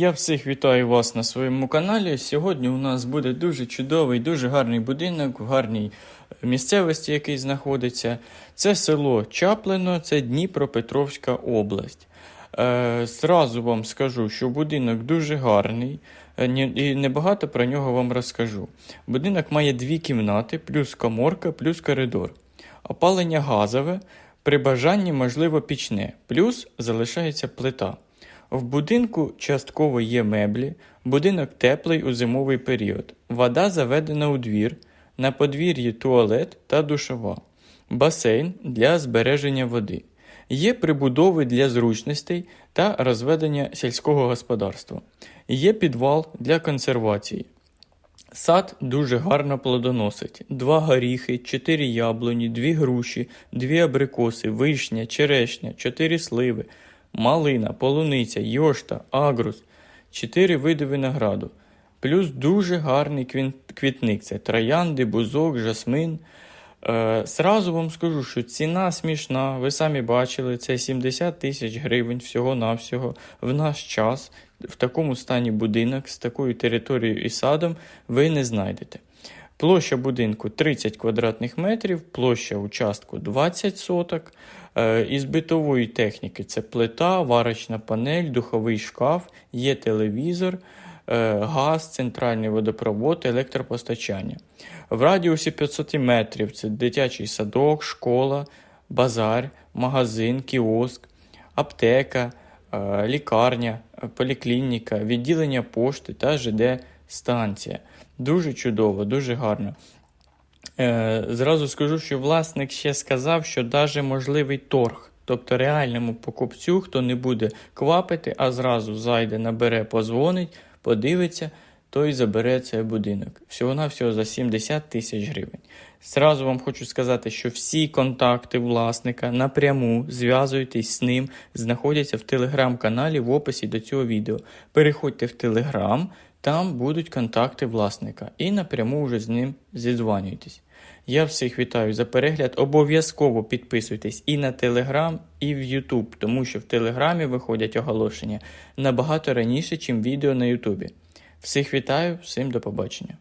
Я всіх вітаю вас на своєму каналі. Сьогодні у нас буде дуже чудовий, дуже гарний будинок в гарній місцевості, який знаходиться. Це село Чаплино, це Дніпропетровська область. Е, зразу вам скажу, що будинок дуже гарний е, і небагато про нього вам розкажу. Будинок має дві кімнати, плюс коморка, плюс коридор. Опалення газове, при бажанні можливо пічне, плюс залишається плита. В будинку частково є меблі, будинок теплий у зимовий період. Вода заведена у двір, на подвір'ї туалет та душова, басейн для збереження води. Є прибудови для зручностей та розведення сільського господарства. Є підвал для консервації. Сад дуже гарно плодоносить. Два горіхи, чотири яблуні, дві груші, дві абрикоси, вишня, черешня, чотири сливи, малина, полуниця, йошта, агрус, чотири види винограду. Плюс дуже гарний квітник. Це троянди, бузок, жасмин. Е, сразу вам скажу, що ціна смішна, ви самі бачили, це 70 тисяч гривень всього-навсього. В наш час в такому стані будинок з такою територією і садом ви не знайдете. Площа будинку 30 квадратних метрів, площа участку 20 соток. Е, Із битової техніки це плита, варочна панель, духовий шкаф, є телевізор, е, газ, центральний водопровод, електропостачання. В радіусі 500 метрів це дитячий садок, школа, базар, магазин, кіоск, аптека, лікарня, е, поліклініка, відділення пошти та ЖД станція. Дуже чудово, дуже гарно. Е, зразу скажу, що власник ще сказав, що навіть можливий торг. Тобто реальному покупцю, хто не буде квапити, а зразу зайде, набере, позвонить, подивиться, той забере цей будинок. Всього-навсього за 70 тисяч гривень. Зразу вам хочу сказати, що всі контакти власника напряму зв'язуйтесь з ним, знаходяться в телеграм-каналі в описі до цього відео. Переходьте в телеграм, там будуть контакти власника, і напряму вже з ним зідзвонюйтесь. Я всіх вітаю за перегляд. Обов'язково підписуйтесь і на Телеграм, і в Ютуб, тому що в Телеграмі виходять оголошення набагато раніше, ніж відео на Ютубі. Всіх вітаю, всім до побачення.